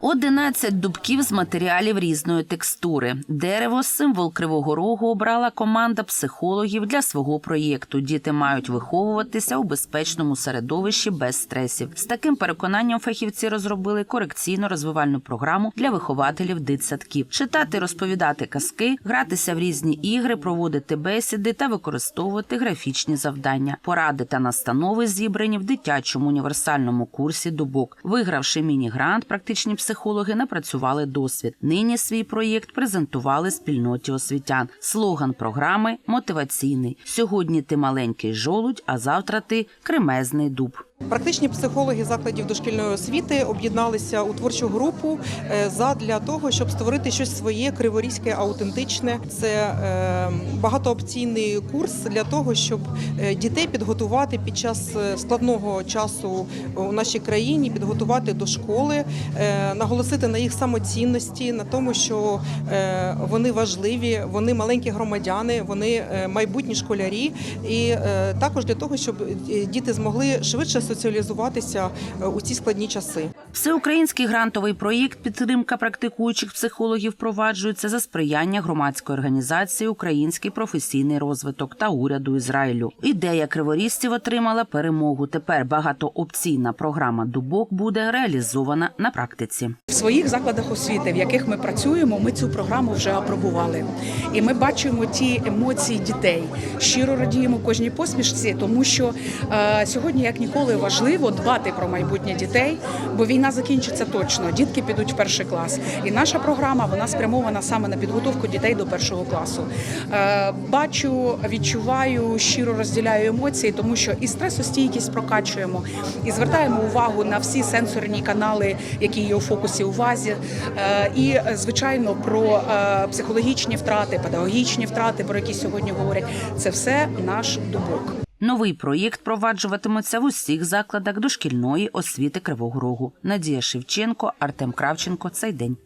11 дубків з матеріалів різної текстури. Дерево символ Кривого Рогу обрала команда психологів для свого проєкту. Діти мають виховуватися у безпечному середовищі без стресів. З таким переконанням фахівці розробили корекційно-розвивальну програму для вихователів дитсадків. Читати, розповідати казки, гратися в різні ігри, проводити бесіди та використовувати графічні завдання. Поради та настанови зібрані в дитячому універсальному курсі Дубок. Вигравши міні-грант, практичні психологи напрацювали досвід. Нині свій проєкт презентували спільноті освітян. Слоган програми мотиваційний. Сьогодні ти маленький жолудь, а завтра ти кремезний дуб. Практичні психологи закладів дошкільної освіти об'єдналися у творчу групу е, задля того, щоб створити щось своє криворізьке, аутентичне. Це е, багатоопційний курс для того, щоб е, дітей підготувати під час складного часу у нашій країні, підготувати до школи, наголосити на їх самоцінності, на тому, що вони важливі, вони маленькі громадяни, вони майбутні школярі, і також для того, щоб діти змогли швидше соціалізуватися е, у ці складні часи. Всеукраїнський грантовий проєкт підтримка практикуючих психологів впроваджується за сприяння громадської організації Український професійний розвиток та уряду Ізраїлю. Ідея криворізців отримала перемогу. Тепер багатоопційна програма Дубок буде реалізована на практиці. В своїх закладах освіти, в яких ми працюємо, ми цю програму вже апробували. І ми бачимо ті емоції дітей. Щиро радіємо кожній посмішці, тому що е, сьогодні, як ніколи, важливо дбати про майбутнє дітей, бо війна закінчиться точно. Дітки підуть в перший клас. І наша програма вона спрямована саме на підготовку дітей до першого класу. Е, бачу, відчуваю, щиро розділяю емоції, тому що і стресостійкість прокачуємо, і звертаємо увагу на всі сенсорні канали, які є у фокусі увазі, Е, і звичайно про е, психологічні втрати, педагогічні втрати, про які сьогодні говорять. Це все наш дубок. Новий проєкт проваджуватиметься в усіх закладах дошкільної освіти Кривого Рогу. Надія Шевченко, Артем Кравченко. Цей день.